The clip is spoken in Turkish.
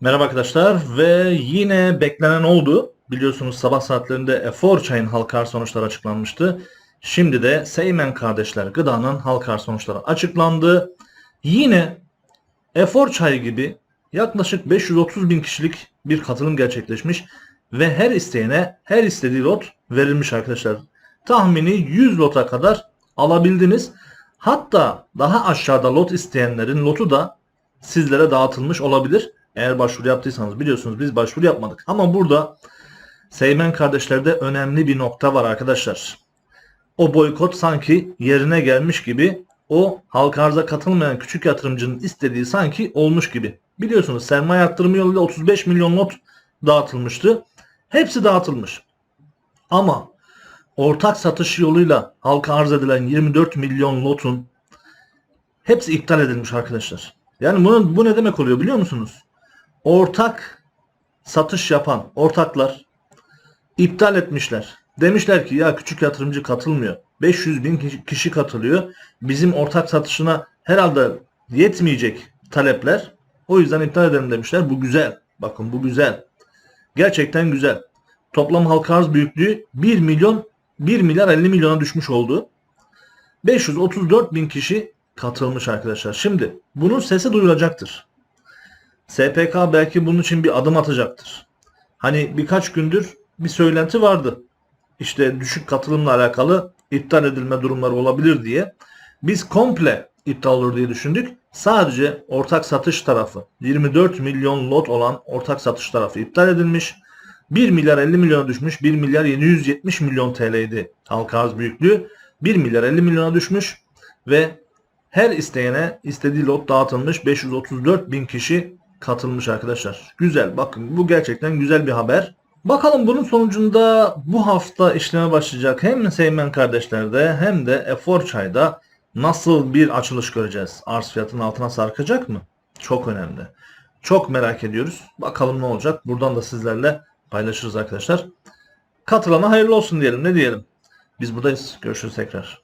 Merhaba arkadaşlar ve yine beklenen oldu. Biliyorsunuz sabah saatlerinde Efor çayın halka arz sonuçları açıklanmıştı. Şimdi de Seymen kardeşler gıdanın halka sonuçları açıklandı. Yine Efor çayı gibi yaklaşık 530 bin kişilik bir katılım gerçekleşmiş ve her isteyene her istediği lot verilmiş arkadaşlar. Tahmini 100 lota kadar alabildiniz. Hatta daha aşağıda lot isteyenlerin lotu da sizlere dağıtılmış olabilir. Eğer başvuru yaptıysanız biliyorsunuz biz başvuru yapmadık. Ama burada Seymen kardeşlerde önemli bir nokta var arkadaşlar. O boykot sanki yerine gelmiş gibi o halka arza katılmayan küçük yatırımcının istediği sanki olmuş gibi. Biliyorsunuz sermaye arttırımı yoluyla 35 milyon lot dağıtılmıştı. Hepsi dağıtılmış. Ama ortak satış yoluyla halka arz edilen 24 milyon lotun hepsi iptal edilmiş arkadaşlar. Yani bunun, bu ne demek oluyor biliyor musunuz? Ortak satış yapan ortaklar iptal etmişler. Demişler ki ya küçük yatırımcı katılmıyor. 500 bin kişi- katılıyor. Bizim ortak satışına herhalde yetmeyecek talepler. O yüzden iptal edelim demişler. Bu güzel. Bakın bu güzel. Gerçekten güzel. Toplam halka arz büyüklüğü 1 milyon 1 milyar 50 milyona düşmüş oldu. 534 bin kişi katılmış arkadaşlar. Şimdi bunun sesi duyulacaktır. SPK belki bunun için bir adım atacaktır. Hani birkaç gündür bir söylenti vardı. İşte düşük katılımla alakalı iptal edilme durumları olabilir diye. Biz komple iptal olur diye düşündük. Sadece ortak satış tarafı 24 milyon lot olan ortak satış tarafı iptal edilmiş. 1 milyar 50 milyona düşmüş. 1 milyar 770 milyon TL'ydi halka arz büyüklüğü. 1 milyar 50 milyona düşmüş ve her isteyene istediği lot dağıtılmış. 534 bin kişi katılmış arkadaşlar. Güzel bakın bu gerçekten güzel bir haber. Bakalım bunun sonucunda bu hafta işleme başlayacak hem Seymen kardeşlerde hem de Efor Çay'da nasıl bir açılış göreceğiz? Arz fiyatının altına sarkacak mı? Çok önemli. Çok merak ediyoruz. Bakalım ne olacak? Buradan da sizlerle paylaşırız arkadaşlar. Katılana hayırlı olsun diyelim. Ne diyelim? Biz buradayız. Görüşürüz tekrar.